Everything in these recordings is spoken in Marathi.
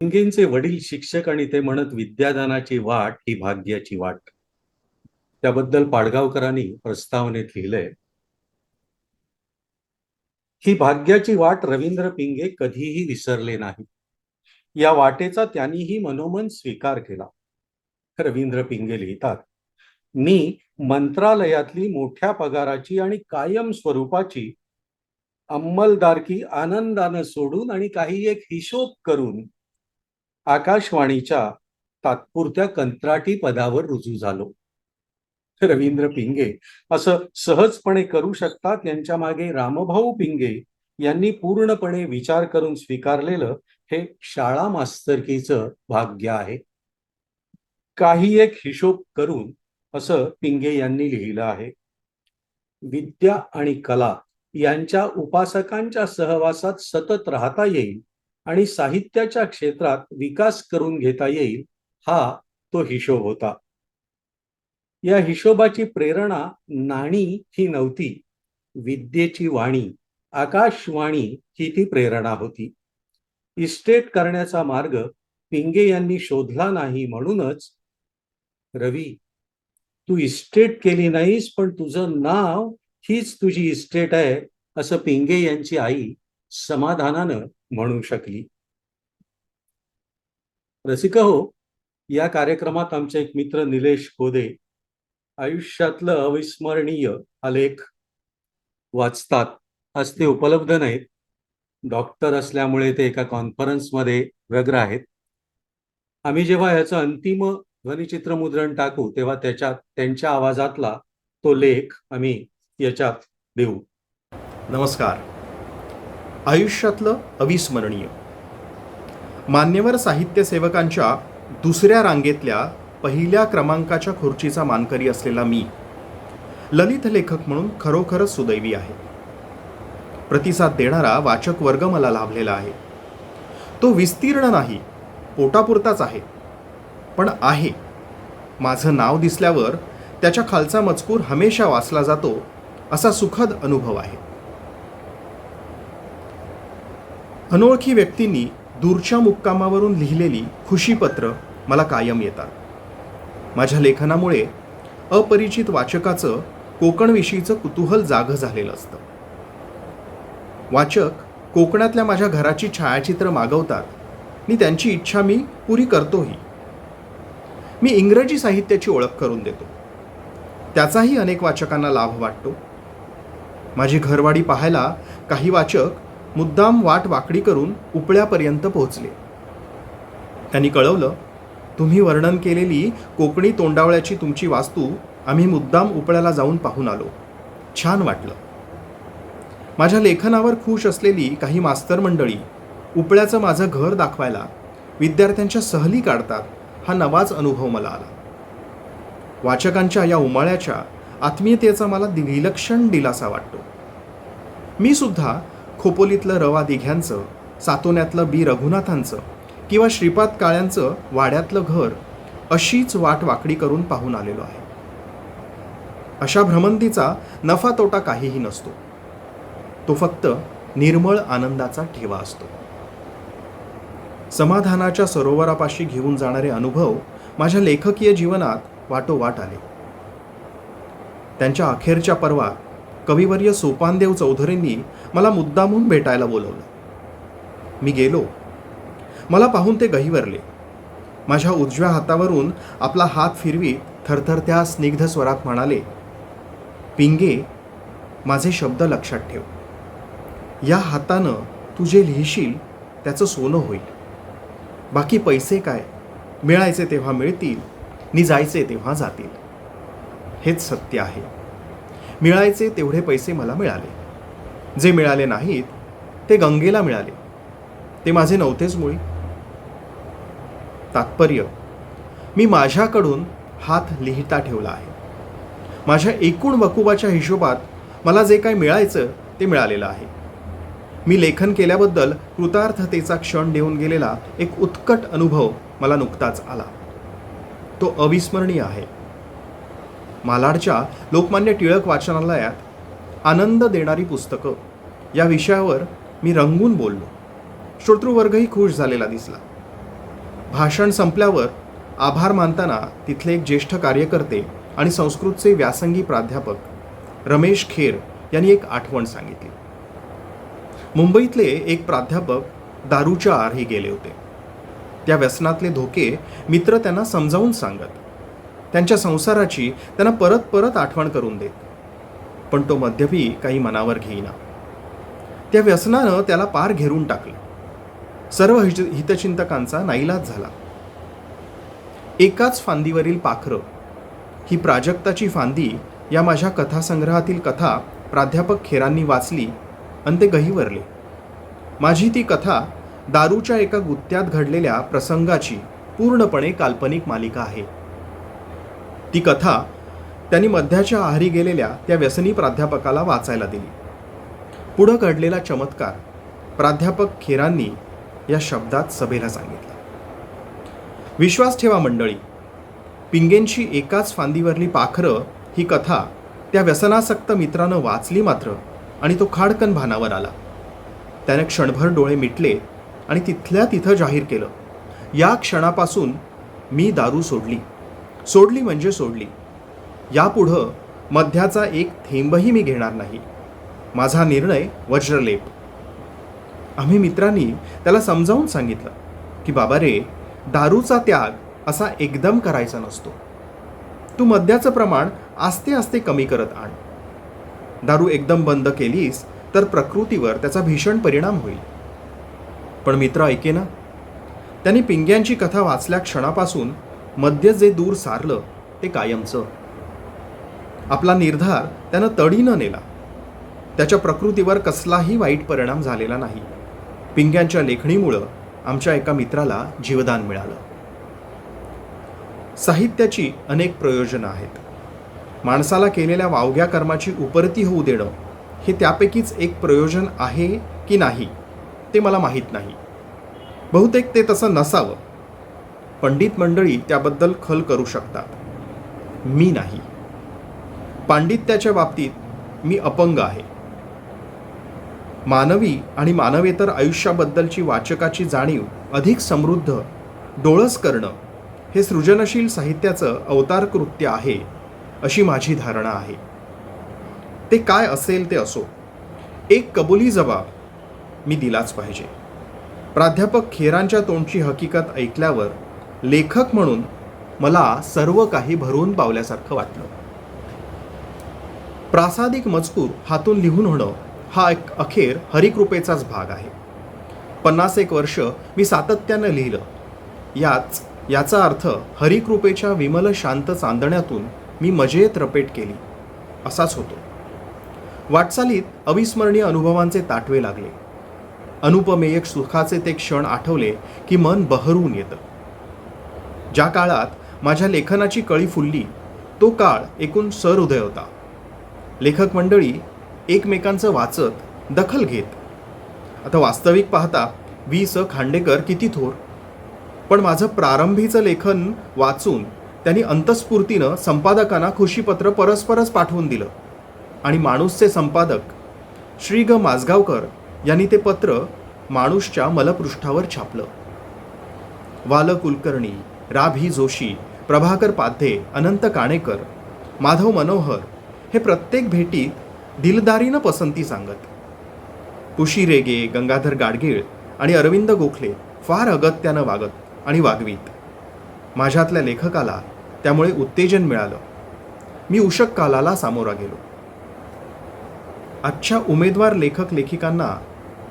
भिंगेंचे वडील शिक्षक आणि ते म्हणत विद्यादानाची वाट ही भाग्याची वाट. त्याबद्दल पाडगावकरांनी प्रस्तावनेत लिहिलंय. ही भाग्याची वाट रवींद्र पिंगे कधीही विसरले नाही. या वाटेचा त्यांनीही मनोमन स्वीकार केला. रवींद्र पिंगे लिहितात मी मंत्रालयातली मोठ्या पगाराची आणि कायम स्वरूपाची अंमलदारकी आनंदानं सोडून आणि काही एक हिशोब करून आकाशवाणीच्या तात्पुरत्या कंत्राटी पदावर रुजू झालो. रवींद्र पिंगे असं सहजपणे करू शकतात त्यांच्या मागे रामभाऊ पिंगे यांनी पूर्णपणे विचार करून स्वीकारलेलं हे शाळा मास्तरकीचं भाग्य आहे. काही एक हिशोब करून असं पिंगे यांनी लिहिलं आहे. विद्या आणि कला यांच्या उपासकांच्या सहवासात सतत राहता येईल आणि साहित्याच्या क्षेत्रात विकास करून घेता येईल हा तो हिशोब होता. या हिशोबाची प्रेरणा नाणी ही नव्हती विद्येची वाणी आकाशवाणी ही ती प्रेरणा होती. इस्टेट करण्याचा मार्ग पिंगे यांनी शोधला नाही म्हणूनच रवी तू इस्टेट केली नाहीस पण तुझं नाव हीच तुझी इस्टेट आहे असं पिंगे यांची आई समाधानानं म्हणू शकली. रसिका हो या कार्यक्रमात आमचे एक मित्र निलेश कोदे आयुष्यातलं अविस्मरणीय हा लेख वाचतात. आज ते उपलब्ध नाहीत. डॉक्टर असल्यामुळे ते एका कॉन्फरन्समध्ये व्यग्र आहेत. आम्ही जेव्हा याचं अंतिम ध्वनिचित्र मुद्रण टाकू तेव्हा त्याच्यात त्यांच्या आवाजातला तो लेख आम्ही याच्यात देऊ. नमस्कार. आयुष्यातलं अविस्मरणीय. मान्यवर साहित्य सेवकांच्या दुसऱ्या रांगेतल्या पहिल्या क्रमांकाच्या खुर्चीचा मानकरी असलेला मी ललित लेखक म्हणून खरोखरच सुदैवी आहे. प्रतिसाद देणारा वाचक वर्ग मला लाभलेला आहे. तो विस्तीर्ण नाही पोटापुरताच आहे. पण आहे. माझं नाव दिसल्यावर त्याच्या खालचा मजकूर हमेशा वाचला जातो असा सुखद अनुभव आहे. अनोळखी व्यक्तींनी दूरच्या मुक्कामावरून लिहिलेली खुशीपत्र मला कायम येतात. माझ्या लेखनामुळे अपरिचित वाचकाचं कोकणविषयीचं कुतूहल जागं झालेलं असतं. वाचक कोकणातल्या माझ्या घराची छायाचित्र मागवतात. आणि त्यांची इच्छा मी पुरी करतोही. मी इंग्रजी साहित्याची ओळख करून देतो. त्याचाही अनेक वाचकांना लाभ वाटतो. माझी घरवाडी पाहायला काही वाचक मुद्दाम वाट वाकडी करून उपळ्यापर्यंत पोहोचले. त्यांनी कळवलं तुम्ही वर्णन केलेली कोकणी तोंडावळ्याची तुमची वास्तू आम्ही मुद्दाम उपळ्याला जाऊन पाहून आलो. छान वाटलं. माझ्या लेखनावर खुश असलेली काही मास्तर मंडळी उपळ्याचं माझं घर दाखवायला विद्यार्थ्यांच्या सहली काढतात हा नवाच अनुभव मला आला. वाचकांच्या या उमाळ्याच्या आत्मीयतेचा मला विलक्षण दिलासा वाटतो. मी सुद्धा खोपोलीतलं रवा दिघ्यांचं सातोन्यातलं बी रघुनाथांचं किंवा श्रीपाद काळ्यांचं वाड्यातलं घर अशीच वाट वाकडी करून पाहून आलेलो आहे. अशा भ्रमंतीचा नफा तोटा काहीही नसतो. तो फक्त निर्मळ आनंदाचा ठेवा असतो. समाधानाच्या सरोवरापाशी घेऊन जाणारे अनुभव माझ्या लेखकीय जीवनात वाटोवाट आले. त्यांच्या अखेरच्या पर्वात कविवर्य सोपानदेव चौधरींनी मला मुद्दामहून भेटायला बोलवलं. मी गेलो. मला पाहून ते गहिवरले. माझ्या उजव्या हातावरून आपला हात फिरवी थरथरत्या स्निग्ध स्वरात म्हणाले पिंगे माझे शब्द लक्षात ठेव. या हातानं तू जे लिहिशील त्याचं सोनं होईल. बाकी पैसे काय? मिळायचे तेव्हा मिळतील नि जायचे तेव्हा जातील. हेच सत्य आहे. मिळायचे तेवढे पैसे मला मिळाले. जे मिळाले नाहीत ते गंगेला मिळाले. ते माझे नव्हतेच मुळी. तात्पर्य मी माझ्याकडून हात लिहिता ठेवला आहे. माझ्या एकूण वकुबाच्या हिशोबात मला जे काय मिळायचं ते मिळालेलं आहे. मी लेखन केल्याबद्दल कृतार्थतेचा क्षण देऊन गेलेला एक उत्कट अनुभव मला नुकताच आला. तो अविस्मरणीय आहे. मालाडच्या लोकमान्य टिळक वाचनालयात आनंद देणारी पुस्तकं. या विषयावर मी रंगून बोललो. श्रोतृवर्गही खुश झालेला दिसला. भाषण संपल्यावर आभार मानताना तिथले एक ज्येष्ठ कार्यकर्ते आणि संस्कृतचे व्यासंगी प्राध्यापक रमेश खेर यांनी एक आठवण सांगितली. मुंबईतले एक प्राध्यापक दारूच्या आरही गेले होते. त्या व्यसनातले धोके मित्र त्यांना समजावून सांगत त्यांच्या संसाराची त्यांना परत परत आठवण करून देत. पण तो मध्यपी काही मनावर घेईना. त्या व्यसनानं त्याला पार घेरून टाकलं. सर्व हित हितचिंतकांचा नाईलाज झाला. एकाच फांदीवरील पाखरं ही प्राजक्ताची फांदी या माझ्या कथासंग्रहातील कथा प्राध्यापक खेरांनी वाचली आणि ते गहिवरले. माझी ती कथा दारूच्या एका गुत्त्यात घडलेल्या प्रसंगाची पूर्णपणे काल्पनिक मालिका आहे. ती कथा त्यांनी मध्याच्या आहारी गेलेल्या त्या व्यसनी प्राध्यापकाला वाचायला दिली. पुढं घडलेला चमत्कार प्राध्यापक खेरांनी या शब्दात सभेला सांगितला. विश्वास ठेवा मंडळी पिंगेंची एकाच फांदीवरली पाखरं ही कथा त्या व्यसनासक्त मित्रानं वाचली मात्र आणि तो खाडकन भानावर आला. त्याने क्षणभर डोळे मिटले आणि तिथल्या तिथं जाहीर केलं या क्षणापासून मी दारू सोडली. सोडली म्हणजे सोडली. यापुढं मध्याचा एक थेंबही मी घेणार नाही. माझा निर्णय वज्रलेप. आम्ही मित्रांनी त्याला समजावून सांगितलं की बाबा रे दारूचा त्याग असा एकदम करायचा नसतो. तू मद्याचं प्रमाण आस्ते आस्ते कमी करत आण. दारू एकदम बंद केलीस तर प्रकृतीवर त्याचा भीषण परिणाम होईल. पण मित्र ऐके ना त्यांनी पिंग्यांची कथा वाचल्या क्षणापासून मध्य जे दूर सारलं ते कायमचं. आपला निर्धार त्यानं तडीनं नेला. त्याच्या प्रकृतीवर कसलाही वाईट परिणाम झालेला नाही. पिंग्यांच्या लेखणीमुळं आमच्या एका मित्राला जीवदान मिळालं. साहित्याची अनेक प्रयोजनं आहेत. माणसाला केलेल्या वावग्या कर्माची उपरती होऊ देणं हे त्यापैकीच एक प्रयोजन आहे की नाही ते मला माहीत नाही. बहुतेक ते तसं नसावं. पंडित मंडळी त्याबद्दल खल करू शकतात मी नाही. पांडित्याच्या बाबतीत मी अपंग आहे. मानवी आणि मानवेतर आयुष्याबद्दलची वाचकाची जाणीव अधिक समृद्ध डोळस करणं हे सृजनशील साहित्याचं अवतार कृत्य आहे अशी माझी धारणा आहे. ते काय असेल ते असो. एक कबुली जबाब मी दिलाच पाहिजे. प्राध्यापक खेरांच्या तोंडची हकीकत ऐकल्यावर लेखक म्हणून मला सर्व काही भरून पावल्यासारखं वाटलं. प्रासादिक मजकूर हातून लिहून होणं हा एक अखेर हरिकृपेचाच भाग आहे. पन्नास एक वर्ष मी सातत्यानं लिहिलं. याच याचा अर्थ हरिकृपेच्या विमल शांत चांदण्यातून मी मजेत रपेट केली. असाच होतो. वाटचालीत अविस्मरणीय अनुभवांचे ताटवे लागले. अनुपमेय सुखाचे ते क्षण आठवले की मन बहरून येतं. ज्या काळात माझ्या लेखनाची कळी फुलली तो काळ एकूण सहृदय होता. लेखक मंडळी एकमेकांचं वाचत दखल घेत. आता वास्तविक पाहता वि स. खांडेकर किती थोर. पण माझं प्रारंभीचं लेखन वाचून त्यांनी अंतस्फूर्तीनं संपादकांना खुशीपत्र परस्परच पाठवून दिलं. आणि माणूसचे संपादक श्री. ग. माजगावकर यांनी ते पत्र माणूसच्या मलपृष्ठावर छापलं. वाल कुलकर्णी राभी जोशी प्रभाकर पाध्ये अनंत काणेकर माधव मनोहर हे प्रत्येक भेटीत दिलदारीनं पसंती सांगत. तुशी रेगे गंगाधर गाडगीळ आणि अरविंद गोखले फार अगत्यानं वागत आणि वागवीत. माझ्यातल्या लेखकाला त्यामुळे उत्तेजन मिळालं. मी उषक कालाला सामोरा गेलो. आजच्या उमेदवार लेखक लेखिकांना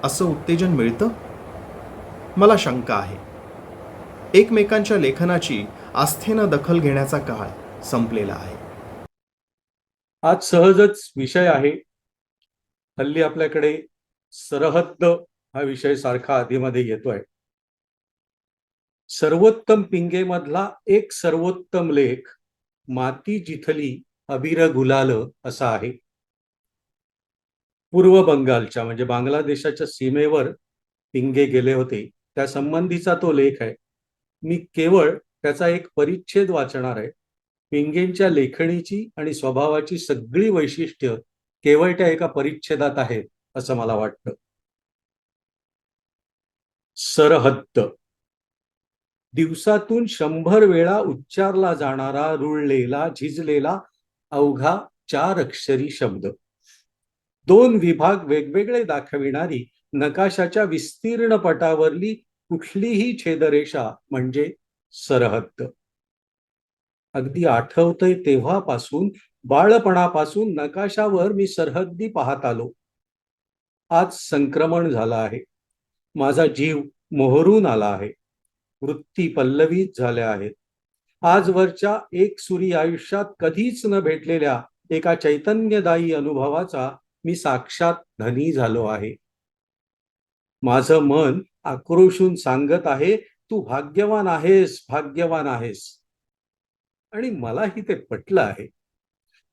असं उत्तेजन मिळतं? मला शंका आहे. एकमेकांच्या लेखनाची आस्थेनं दखल घेण्याचा काळ संपलेला आहे. आज सहजच विषय आहे. हल्ली आपल्याकडे सरहद्द हा विषय सारखा आधीमध्ये येतोय. सर्वोत्तम पिंगेमधला एक सर्वोत्तम लेख माती जिथली अबिर गुलाल असा आहे. पूर्व बंगालच्या म्हणजे बांगलादेशाच्या सीमेवर पिंगे गेले होते. त्या संबंधीचा तो लेख आहे. मी केवळ त्याचा एक परिच्छेद वाचणार आहे. पिंगेंच्या लेखणीची आणि स्वभावाची सगळी वैशिष्ट्य केवळ त्या एका परिच्छेदात आहेत असं मला वाटतं. सरहद्द. दिवसातून शंभर वेळा उच्चारला जाणारा रुळलेला झिजलेला अवघा चार अक्षरी शब्द. दोन विभाग वेगवेगळे दाखविणारी नकाशाच्या विस्तीर्ण पटावरली कुठलीही छेदरेषा म्हणजे सरहद्द. अगदी आठवतंय तेव्हापासून बाळपणापासून नकाशावर मी सरहद्दी पाहत आलो. आज संक्रमण झालं आहे. माझा जीव मोहरून आला आहे. वृत्ती पल्लवीत झाल्या आहेत. आजवरच्या एक सुरी आयुष्यात कधीच न भेटलेल्या एका चैतन्यदायी अनुभवाचा मी साक्षात धनी झालो आहे. माझं मन आक्रोशून सांगत आहे तू भाग्यवान आहेस भाग्यवान आहेस. आणि मलाही ते पटलं आहे.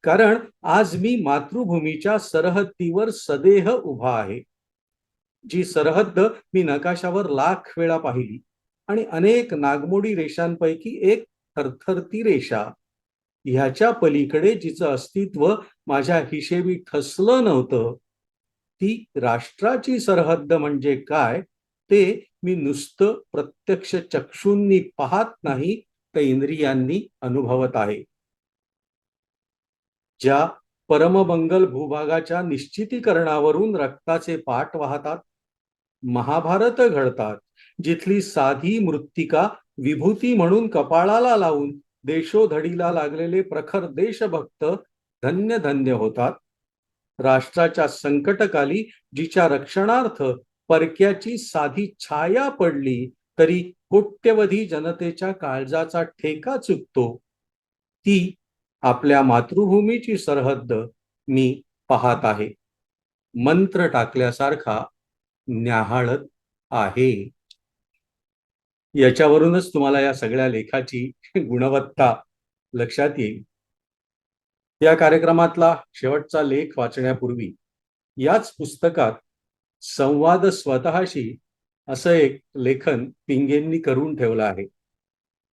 कारण आज मी मातृभूमीच्या सरहद्दीवर सदेह उभा आहे. जी सरहद्द मी नकाशावर लाख वेळा पाहिली आणि अनेक नागमोडी रेषांपैकी एक थरथरती रेषा. ह्याच्या पलीकडे जिचं अस्तित्व माझ्या हिशेबी ठसलं नव्हतं. ती राष्ट्राची सरहद्द म्हणजे काय? ते मी नुसतं प्रत्यक्ष चक्षूंनी पाहत नाही तर इंद्रियांनी अनुभवत आहे. ज्या परममंगल भूभागाच्या निश्चितीकरणावरून रक्ताचे पाठ वाहतात महाभारत घडतात जिथली साधी मृत्तिका विभूती म्हणून कपाळाला लावून देशोधडीला लागलेले प्रखर देशभक्त धन्य धन्य होतात. राष्ट्राच्या संकटकाली जिच्या रक्षणार्थ परक्याची साधी छाया पडली तरी कोट्यवधी जनतेच्या काळजाचा ठेका चुकतो. ती आपल्या मातृभूमीची सरहद्द मी पाहत आहे. मंत्र टाकल्यासारखा न्याहाळत आहे. याच्यावरूनच तुम्हाला या सगळ्या लेखाची गुणवत्ता लक्षात येईल. या कार्यक्रमातला शेवटचा लेख वाचण्यापूर्वी याच पुस्तकात संवाद स्वतःशी असं एक लेखन पिंगेंनी करून ठेवलं आहे.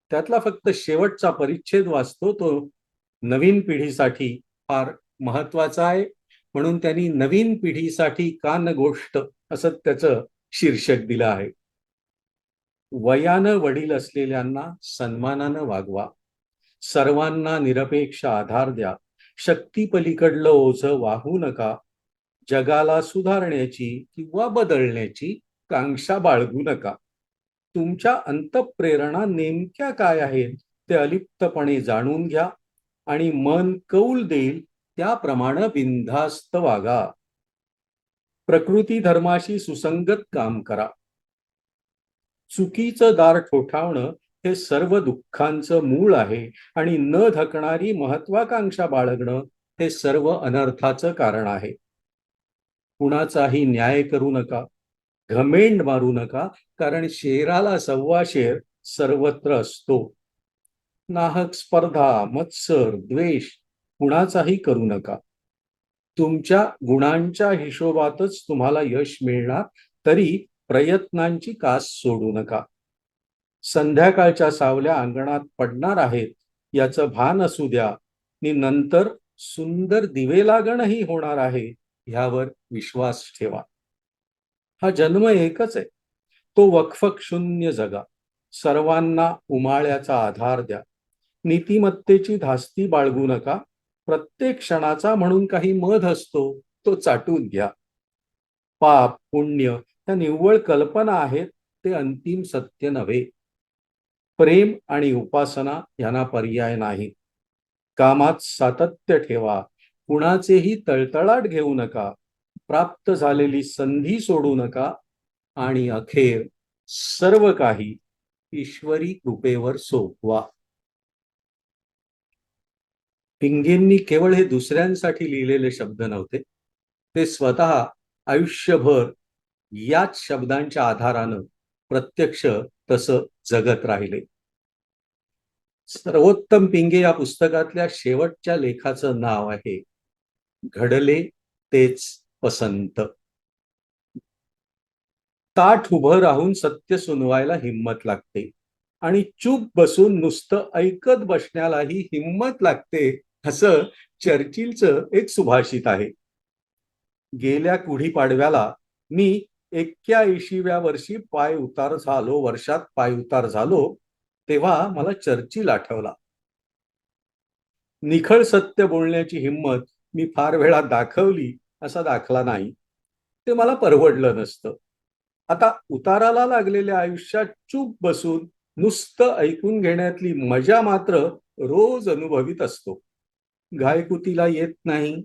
त्यातला फक्त शेवटचा परिच्छेद वाचतो तो नवीन पिढीसाठी फार महत्त्वाचा आहे. म्हणून त्यांनी नवीन पिढीसाठी का न गोष्ट असं त्याचं शीर्षक दिलं आहे. वयानं वडील असलेल्यांना सन्मानानं वागवा. सर्वांना निरपेक्ष आधार द्या. शक्ती पलीकडलं ओझं वाहू नका. जगाला सुधारण्याची किंवा बदलण्याची कांक्षा बाळगू नका. तुमच्या अंतप्रेरणा नेमक्या काय आहेत ते अलिप्तपणे जाणून घ्या आणि मन कौल देईल त्याप्रमाणे बिनधास्त वागा. प्रकृती धर्माशी सुसंगत काम करा. चुकीचं दार ठोठावणं हे सर्व दुःखांचं मूळ आहे आणि न धकणारी महत्वाकांक्षा बाळगणं हे सर्व अनर्थाचं कारण आहे. कुणाचाही न्याय करू नका घमेंड मारू नका कारण शेराला सव्वा शेर सर्वत्र असतो. नाहक स्पर्धा मत्सर द्वेष कुणाचाही करू नका. तुमच्या गुणांच्या हिशोबातच तुम्हाला यश मिळणार तरी प्रयत्नांची कास सोडू नका. संध्याकाळच्या सावल्या अंगणात पडणार आहेत याचं भान असू द्या. आणि नंतर सुंदर दिवे लागणही होणार आहे. ह्यावर विश्वास ठेवा. हा जन्म एकच आहे. तो वकफक शून्य जगा. सर्वांना उमाळ्याचा आधार द्या. नीतिमत्तेची धास्ती बाळगू नका. प्रत्येक क्षणाचा म्हणून काही मध असतो तो चाटून घ्या. पाप पुण्य त्या निव्वळ कल्पना आहेत ते अंतिम सत्य नव्हे. प्रेम आणि उपासना यांना पर्याय नाही. कामात सातत्य ठेवा. कुणाचेही तळतळाट घेऊ नका प्राप्त झालेली संधी सोडू नका आणि अखेर सर्व काही ईश्वरी कृपेवर सोपवा. पिंगेंनी केवळ हे दुसऱ्यांसाठी लिहिलेले शब्द नव्हते ते स्वतः आयुष्यभर याच शब्दांच्या आधारानं प्रत्यक्ष तसं जगत राहिले. सर्वोत्तम पिंगे या पुस्तकातल्या शेवटच्या लेखाचं नाव आहे घडले तेच पसंत. ताठ उभं राहून सत्य सुनवायला हिंमत लागते आणि चूप बसून नुसतं ऐकत बसण्यालाही हिंमत लागते असं चर्चिलचं एक सुभाषित आहे. गेल्या कुढीपाडव्याला मी एक्क्याऐंशीव्या वर्षी पाय उतार झालो वर्षात पाय उतार झालो तेव्हा मला चर्चिल आठवला. निखळ सत्य बोलण्याची हिंमत मी फार वेळा दाखवली असा दाखला नाही. ते मला परवडलं नसतं. आता उताराला लागलेल्या आयुष्यात चूप बसून नुसतं ऐकून घेण्यातली मजा मात्र रोज अनुभवित असतो. घायकुतीला येत नाही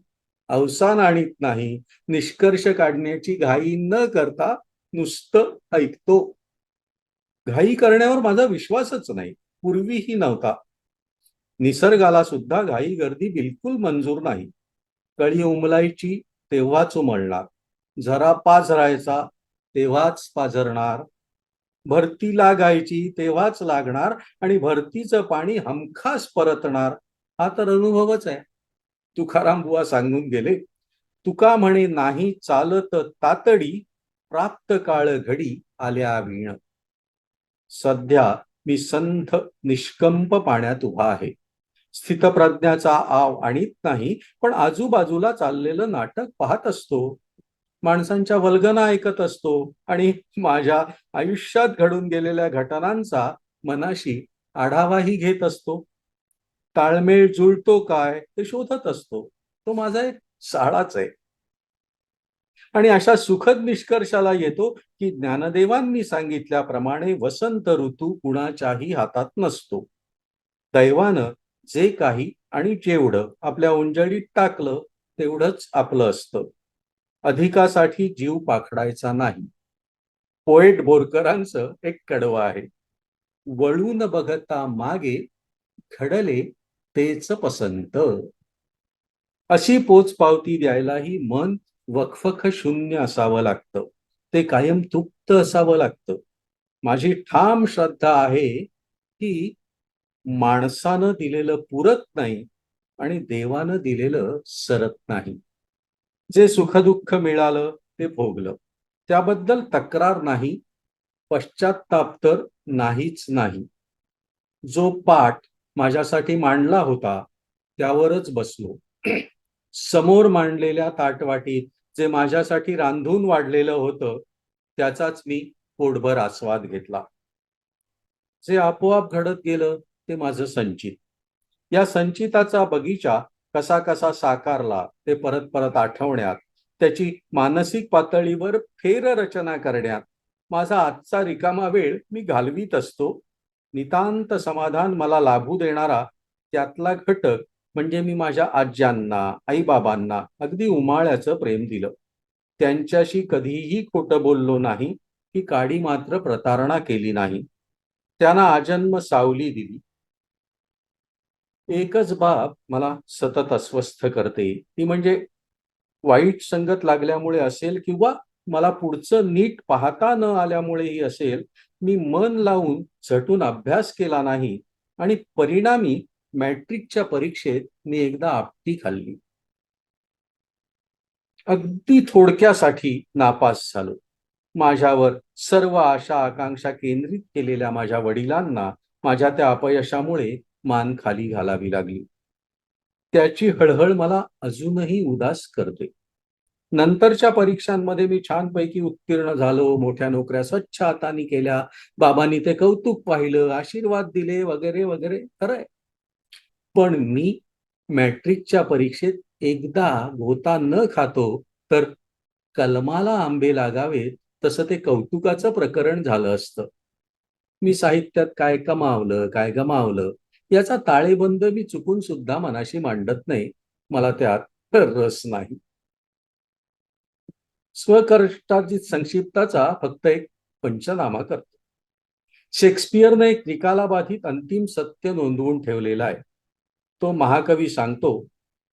अवसान आणीत नाही निष्कर्ष काढण्याची घाई न करता नुसतं ऐकतो. घाई करण्यावर माझा विश्वासच नाही पूर्वीही नव्हता. निसर्गाला सुद्धा घाई गर्दी बिलकुल मंजूर नाही. कळी उमलायची तेव्हाच उमलणार. जरा पाझरायचा तेव्हाच पाझरणार. भरती लागायची तेव्हाच लागणार आणि भरतीचं पाणी हमखास परतणार. हा तर अनुभवच आहे. तुकाराम बुवा सांगून गेले तुका म्हणे नाही चालत तातडी प्राप्त काळ घडी आल्या वीण. सध्या मी संथ निष्कंप पाण्यात उभा आहे. स्थितप्रज्ञाचा आव आणीत नाही पण आजूबाजूला चाललेलं नाटक पाहत असतो. माणसांच्या वल्गना ऐकत असतो आणि माझ्या आयुष्यात घडून गेलेल्या घटनांचा मनाशी आढावाही घेत असतो. ताळमेळ जुळतो काय ते शोधत असतो. तो माझा एक साळाच आहे. आणि अशा सुखद निष्कर्षाला येतो की ज्ञानदेवांनी सांगितल्याप्रमाणे वसंत ऋतू कुणाच्याही हातात नसतो. दैवानं जे काही आणि जेवढं आपल्या उंजळीत टाकलं तेवढंच आपलं असतं. अधिकासाठी जीव पाखडायचा नाही. पोएट बोरकरांचं एक कडवं आहे. वळून बघता मागे घडले तेच पसंत. अशी पोचपावती द्यायलाही मन वखवख शून्य असावं लागतं. ते कायम तृप्त असावं लागतं. माझी ठाम श्रद्धा आहे की माणसानं दिलेलं पुरत नाही आणि देवानं दिलेलं सरत नाही. जे सुखदुःख मिळालं ते भोगलं. त्याबद्दल तक्रार नाही पश्चाताप तर नाहीच नाही. जो पाठ माझ्यासाठी मांडला होता त्यावरच बसलो. समोर मांडलेल्या ताटवाटीत जे माझ्यासाठी रांधून वाढलेलं होतं त्याचाच मी पोटभर आस्वाद घेतला. जे आपोआप घडत गेलं ते माझं संचित. या संचिताचा बगीचा कसा कसा साकारला ते परत परत आठवण्यात त्याची मानसिक पातळीवर फेररचना करण्यात माझा आजचा रिकामा वेळ मी घालवीत असतो. नितांत समाधान मला लाभू देणारा त्यातला घटक म्हणजे मी माझ्या आज्यांना आईबाबांना अगदी उमाळ्याचं प्रेम दिलं. त्यांच्याशी कधीही खोटं बोललो नाही की काडी मात्र प्रतारणा केली नाही. त्यांना आजन्म सावली दिली. एकच बाब मला सतत अस्वस्थ करते. ती म्हणजे वाईट संगत लागल्यामुळे असेल किंवा मला पुढचं नीट पाहता न आल्यामुळेही असेल मी मन लावून झटून अभ्यास केला नाही आणि परिणामी मॅट्रिकच्या परीक्षेत मी एकदा आपटी खाल्ली. अगदी थोडक्यासाठी नापास झालो. माझ्यावर सर्व आशा आकांक्षा केंद्रित केलेल्या माझ्या वडिलांना माझ्या त्या अपयशामुळे मान खाली घालावी लागली. त्याची हळहळ मला अजूनही उदास करते. नंतरच्या परीक्षांमध्ये मी छानपैकी उत्तीर्ण झालो मोठ्या नोकऱ्या स्वच्छ हाताने केल्या बाबांनी ते कौतुक पाहिलं आशीर्वाद दिले वगैरे वगैरे. खरंय. पण मी मॅट्रिकच्या परीक्षेत एकदा घोता न खातो तर कलमाला आंबे लागावेत तसं ते कौतुकाचं प्रकरण झालं असतं. मी साहित्यात काय कमावलं काय गमावलं याचा ताळेबंद मी चुकून सुद्धा मनाशी मांडत नाही. मला त्यात रस नाही. स्वकर्ष्टार्जित संक्षिप्ताचा फक्त एक पंचनामा करतो. शेक्सपियरने एक निकालाबाधित अंतिम सत्य नोंदवून ठेवलेला आहे. तो महाकवी सांगतो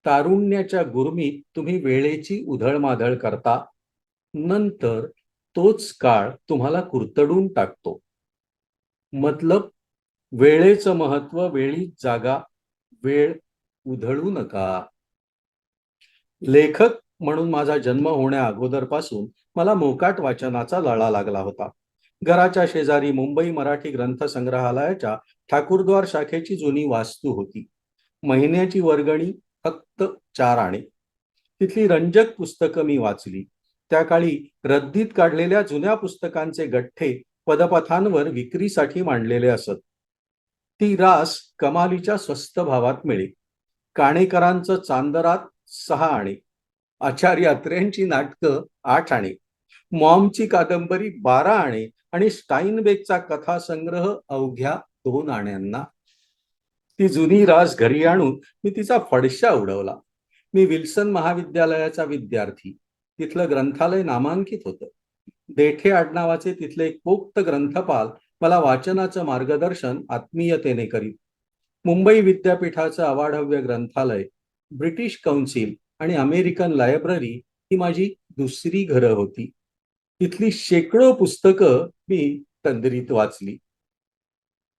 तारुण्याच्या गुरमीत तुम्ही वेळेची उधळमाधळ करता नंतर तोच काळ तुम्हाला कुरतडून टाकतो. मतलब वेळेचं महत्त्व वेळी जागा वेळ उधळू नका. लेखक म्हणून माझा जन्म होण्या अगोदरपासून मला मोकाट वाचनाचा लळा लागला होता. घराच्या शेजारी मुंबई मराठी ग्रंथ संग्रहालयाच्या ठाकूरद्वार शाखेची जुनी वास्तू होती. महिन्याची वर्गणी फक्त चार आणे. तिथली रंजक पुस्तकं मी वाचली. त्या काळी रद्दीत काढलेल्या जुन्या पुस्तकांचे गठ्ठे पदपथांवर विक्रीसाठी मांडलेले असत. ती रास कमालीच्या स्वस्त भावात मिळे काणेकरांचं चांदरात सहा आणे. आचार्य अत्र्यांची नाटकं आठ आणे. मॉमची कादंबरी बारा आणे आणि स्टाईनबेगचा कथासंग्रह अवघ्या दोन आण्यांना. ती जुनी रास घरी आणून मी तिचा फडशा उडवला. मी विल्सन महाविद्यालयाचा विद्यार्थी. तिथलं ग्रंथालय नामांकित होतं. देठे आडनावाचे तिथले एक पोक्त ग्रंथपाल मला वाचनाचं मार्गदर्शन आत्मीयतेने करीत मुंबई विद्यापीठाचं अवाढव्य ग्रंथालय ब्रिटिश कौन्सिल आणि अमेरिकन लायब्ररी ही माझी दुसरी घरं होती. तिथली शेकडो पुस्तकं मी तंद्रीत वाचली.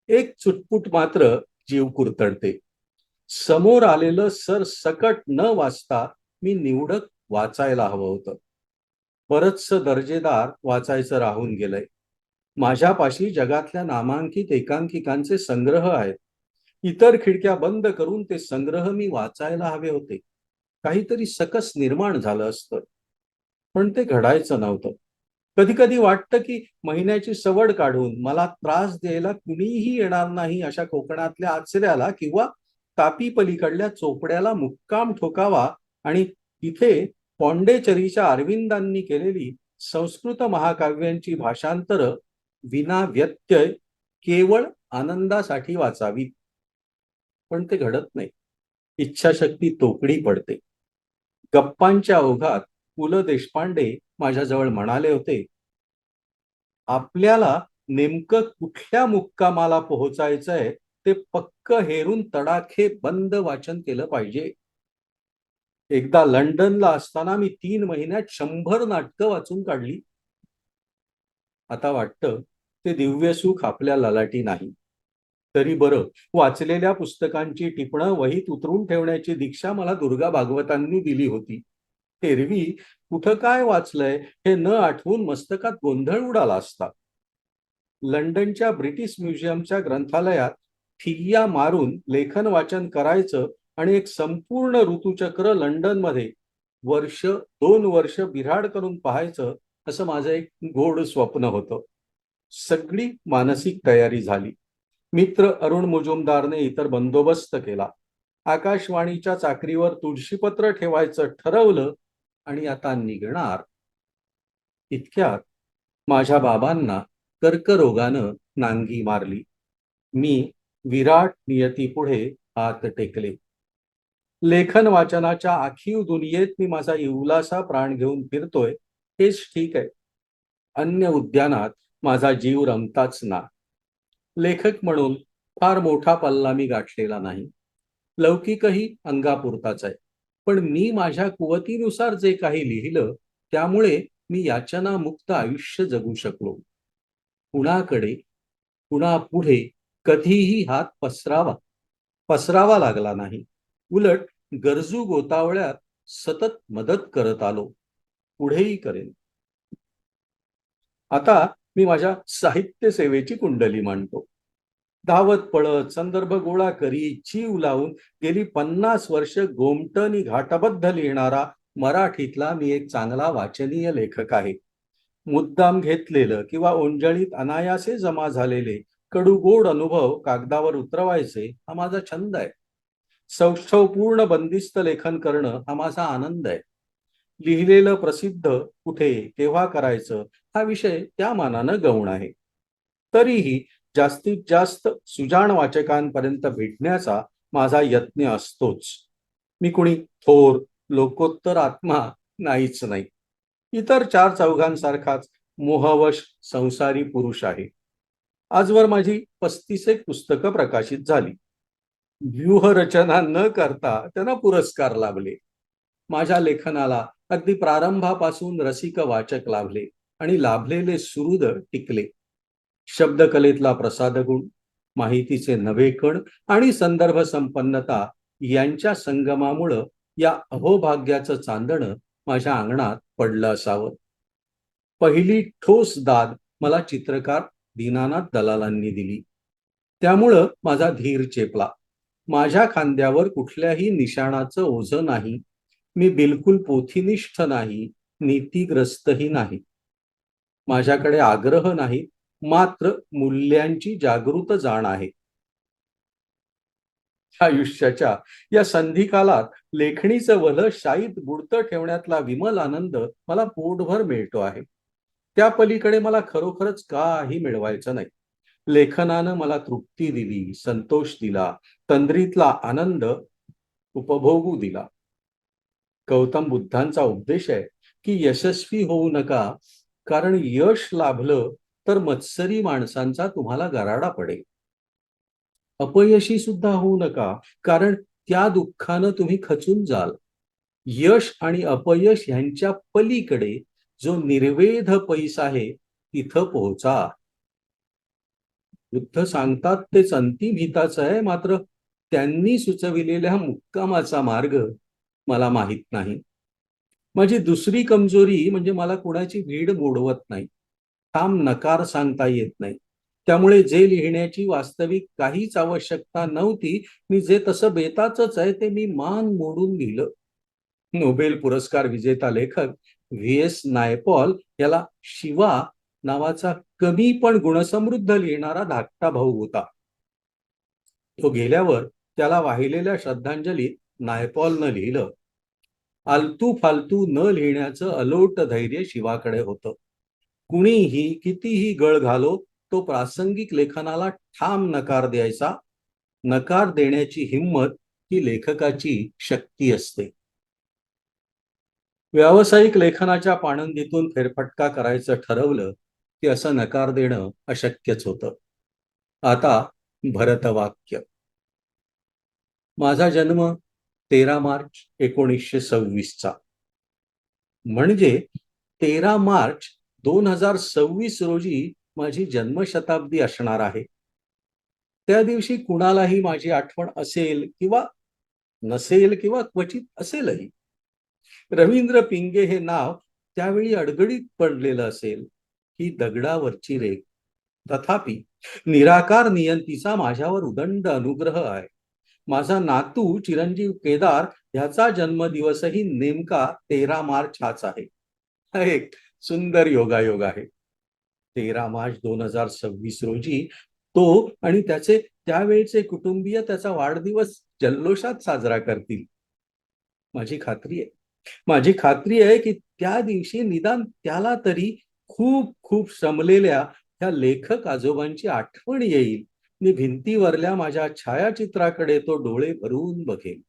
एक चुटपुट मात्र जीव कुरतडते. समोर आलेलं सर सकट न वाचता मी निवडक वाचायला हवं होतं. बरचस दर्जेदार वाचायचं राहून गेलंय. माझ्यापाशी जगातल्या नामांकित एकांकिकांचे संग्रह आहेत. इतर खिडक्या बंद करून ते संग्रह मी वाचायला हवे होते. काहीतरी सकस निर्माण झालं असतं. पण ते घडायचं नव्हतं. कधी कधी वाटतं की महिन्याची सवड काढून मला त्रास द्यायला कुणीही येणार नाही अशा कोकणातल्या आचऱ्याला किंवा तापी पलीकडल्या चोपड्याला मुक्काम ठोकावा आणि तिथे पॉंडेचरीच्या अरविंदांनी केलेली संस्कृत महाकाव्यांची भाषांतर विना व्यत्यय केवळ आनंदासाठी वाचावीत पण ते घडत नाही. इच्छाशक्ती तोकडी पडते. गप्पांच्या ओघात पु ल देशपांडे माझ्याजवळ म्हणाले होते आपल्याला नेमकं कुठल्या मुक्कामाला पोहोचायचंय ते पक्क हेरून तडाखे बंद वाचन केलं पाहिजे. एकदा लंडनला असताना मी तीन महिन्यात शंभर नाटकं वाचून काढली. आता वाटतं ते दिव्य सुख आपल्या ललाटी नाही. तरी बरं वाचलेल्या पुस्तकांची टिपणं वहीत उतरून ठेवण्याची दीक्षा मला दुर्गा भागवतांनी दिली होती. एरवी कुठं काय वाचलंय हे न आठवून मस्तकात गोंधळ उडाला असता. लंडनच्या ब्रिटिश म्युझियमच्या ग्रंथालयात ठिय्या मारून लेखन वाचन करायचं आणि एक संपूर्ण ऋतुचक्र लंडनमध्ये वर्ष दोन वर्ष बिराड करून पाहायचं असं माझं एक गोड स्वप्न होतं. सगळी मानसिक तयारी झाली. मित्र अरुण मुजुमदारने इतर बंदोबस्त केला. आकाशवाणीच्या चाकरीवर तुळशीपत्र ठेवायचं ठरवलं आणि आता निघणार. इतक्यात माझ्या बाबांना कर्करोगानं नांगी मारली. मी विराट नियतीपुढे हात टेकले. लेखन वाचनाच्या आखीव दुनियेत मी माझा इवलासा प्राण घेऊन फिरतोय हेच ठीक आहे. अन्य उद्यानात माझा जीव रमताच ना. लेखक म्हणून फार मोठा पल्ला मी गाठलेला नाही. लौकिकही अंगापुरताच आहे. पण मी माझ्या कुवतीनुसार जे काही लिहिलं त्यामुळे मी याचना मुक्त आयुष्य जगू शकलो. कुणाकडे कुणा पुढे कधीही हात पसरावा पसरावा लागला नाही. उलट गरजू गोतावळ्यात सतत मदत करत आलो. पुढेही करेन. आता मी माझ्या साहित्य सेवेची कुंडली मांडतो. धावत पळत संदर्भ गोळा करी जीव लावून गेली पन्नास वर्ष गोमटनी घाटबद्ध लिहिणारा मराठीतला मी एक चांगला वाचनीय लेखक आहे. मुद्दाम घेतलेलं किंवा ओंजळीत अनायासे जमा झालेले कडूगोड अनुभव कागदावर उतरवायचे हा माझा छंद आहे. सौष्ठवपूर्ण बंदिस्त लेखन करणं हा माझा आनंद आहे. लिहिलेलं प्रसिद्ध कुठे केव्हा करायचं हा विषय त्या मानानं गौण आहे. तरीही जास्तीत जास्त सुजाण वाचकांपर्यंत भेटण्याचा माझा यत्न असतोच. मी कुणी थोर लोकोत्तर आत्मा नाहीच नाही. इतर चार चौघांसारखाच मोहवश संसारी पुरुष आहे. आजवर माझी पस्तीस एक पुस्तकं प्रकाशित झाली. व्यूहरचना न करता त्यांना पुरस्कार लाभले माझ्या लेखनाला अगदी प्रारंभापासून रसिक वाचक लाभले आणि लाभलेले सुहृद टिकले. शब्दकलेतला प्रसादगुण माहितीचे नवे कण आणि संदर्भ संपन्नता यांच्या संगमामुळं या अहोभाग्याचं चांदणं माझ्या अंगणात पडलं असावं. पहिली ठोस दाद मला चित्रकार दीनानाथ दलालांनी दिली. त्यामुळं माझा धीर चेपला. माझ्या खांद्यावर कुठल्याही निशाणाचं ओझं नाही. मी बिलकुल पोथीनिष्ठ नाही नीतीग्रस्तही नाही. माझ्याकडे आग्रह नाही मात्र मूल्यांची जागृत जाण आहे. आयुष्याच्या या संधिकालात लेखणीचं वल शाईत बुडतं ठेवण्यातला विमल आनंद मला पोटभर मिळतो आहे. त्या पलीकडे मला खरोखरच काही मिळवायचं नाही. लेखनानं मला तृप्ती दिली संतोष दिला तंद्रीतला आनंद उपभोगू दिला. गौतम बुद्धांचा उपदेश आहे की यशस्वी होऊ नका कारण यश लाभलं तर मत्सरी माणसांचा तुम्हाला गराडा पडेल. अपयशी सुद्धा होऊ नका कारण त्या दुःखानं तुम्ही खचून जाल. यश आणि अपयश ह्यांच्या पलीकडे जो निर्वेध पैस आहे तिथं पोहोचा. बुद्ध सांगतात तेच अंतिम हिताचं आहे मात्र त्यांनी सुचविलेल्या मुक्कामाचा मार्ग मला माहीत नाही. माझी दुसरी कमजोरी म्हणजे मला कुणाची भीड मोडवत नाही. ठाम नकार सांगता येत नाही. त्यामुळे जे लिहिण्याची वास्तविक काहीच आवश्यकता नव्हती मी जे तसं बेताच आहे ते मी मान मोडून लिहिलं. नोबेल पुरस्कार विजेता लेखक व्ही. एस. नायपॉल याला शिवा नावाचा कमी पण गुणसमृद्ध लिहिणारा धाकटा भाऊ होता. तो गेल्यावर त्याला वाहिलेल्या श्रद्धांजलीत नायपॉलनं लिहिलं. आलतू फालतू न लिहिण्याचं अलोट धैर्य शिवाकडे होतं. कुणीही कितीही गळ घालो तो प्रासंगिक लेखनाला ठाम नकार द्यायचा. नकार देण्याची हिंमत ही लेखकाची शक्ती असते. व्यावसायिक लेखनाच्या पाणंदीतून फेरफटका करायचं ठरवलं की असं नकार देणं अशक्यच होतं. आता भरतवाक्य. माझा जन्म तेरा मार्च एकोणीसशे सव्वीसचा म्हणजे तेरा मार्च दोन हजार सव्वीस रोजी माझी जन्मशताब्दी असणार आहे. त्या दिवशी कुणालाही माझी आठवण असेल किंवा नसेल किंवा क्वचित असेलही रवींद्र पिंगे हे नाव त्यावेळी अडगडीत पडलेलं असेल ही दगडावरची रेख. तथापि निराकार नियंतीचा माझ्यावर उदंड अनुग्रह आहे. माझा नातू चिरंजीव केदार ह्याचा जन्मदिवसही नेमका तेरा मार्च हाच आहे एक सुंदर योगायोग आहे. तेरा मार्च दोन हजार सव्वीस रोजी तो आणि त्याचे त्यावेळचे कुटुंबीय त्याचा वाढदिवस जल्लोषात साजरा करतील. माझी खात्री आहे. माझी खात्री आहे की त्या दिवशी निदान त्याला तरी खूप खूप श्रमलेल्या त्या लेखक आजोबांची आठवण येईल. मी भिंतीवरल्या माझ्या छायाचित्राकडे तो डोळे भरून बघेल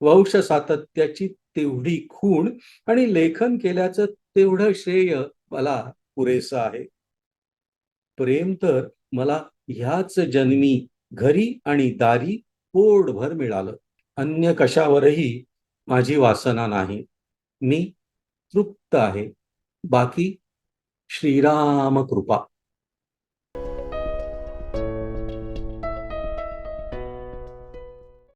वंश सातत्याची तेवढी खूण आणि लेखन केल्याचं तेवढं श्रेय मला पुरेसं आहे. प्रेम तर मला ह्याच जन्मी घरी आणि दारी पोटभर मिळालं. अन्य कशावरही माझी वासना नाही. मी तृप्त आहे. बाकी श्रीराम कृपा